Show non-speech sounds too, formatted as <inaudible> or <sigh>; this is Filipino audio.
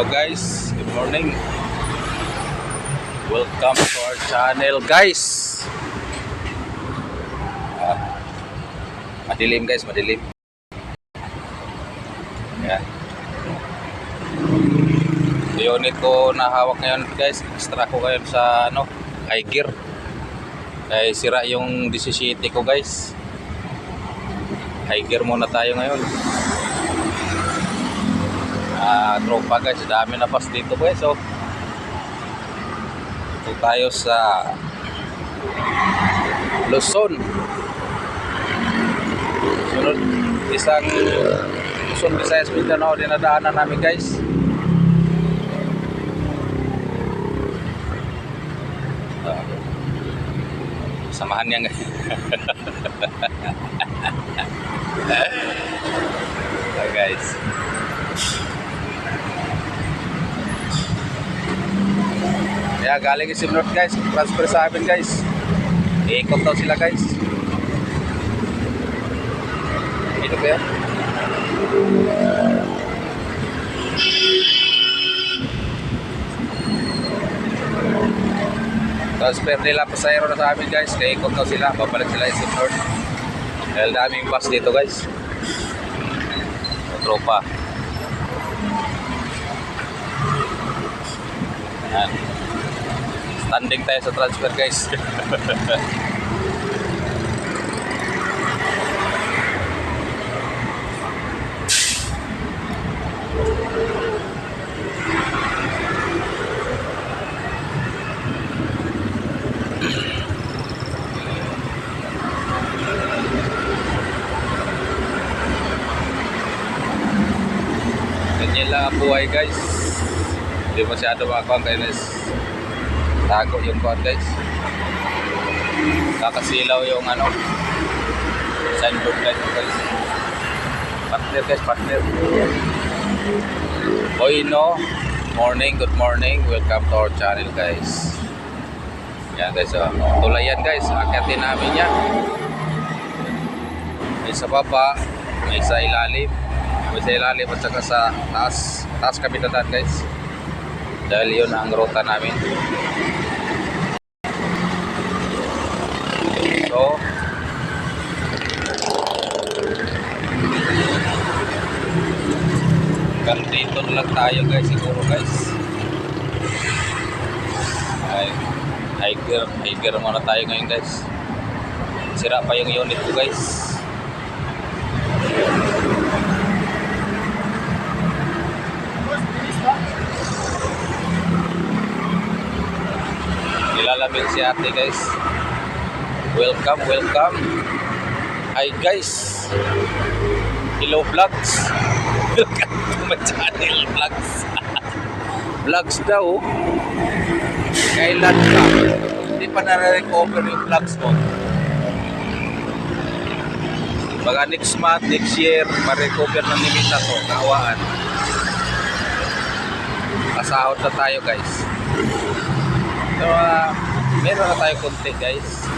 Hello guys, good morning. Welcome to our channel guys. Ah, madilim guys, madilim. Yan. Yung ko na hawak ngayon guys, extra ko ngayon sa ano, high gear. Kaya sira yung 17 ko guys. High gear muna tayo ngayon. Ah, tropa guys, dami na pas dito guys. So, ito tayo sa Luzon. Sunod, isang Luzon, Visayas, Mindanao, dinadaanan namin guys. Ah, samahan niya guys. <laughs> Guys. Kaya galing yung Simnot guys, transfer sa amin guys. Iikot daw sila guys. Ito ba yan? Transfer nila pasayro na sa amin guys. Kaya ikot daw sila, babalik sila yung Simnot. Dahil daming bus dito guys. Tropa. Yan. Standing tayo sa transfer guys. Ganyan lang ang buhay guys. Hindi masyado makakuha tago yung guys. Kakasilaw yung ano signboard guys guys. Partner guys, partner. Boy no, morning, good morning. Welcome to our channel guys. Yan guys, oh. tulay yan guys. Akyatin namin yan. May sa baba, may sa ilalim. May sa ilalim at saka sa taas. Taas kami dadaan guys. Dahil yun ang ruta namin. So, hanggang dito lang tayo guys siguro guys. Ay, hiker, hiker muna tayo ngayon guys. Sira pa yung unit ko guys. Nilalamig si ate guys. Welcome, welcome. Hi guys. Hello vlogs. <laughs> Welcome to my channel vlogs. <laughs> vlogs daw. Kailan ka? Hindi pa na-recover yung vlogs mo. Baka next month, next year, ma-recover ng limita to. Kaawaan. Pasahod na tayo guys. So, ah, meron na tayo konti guys.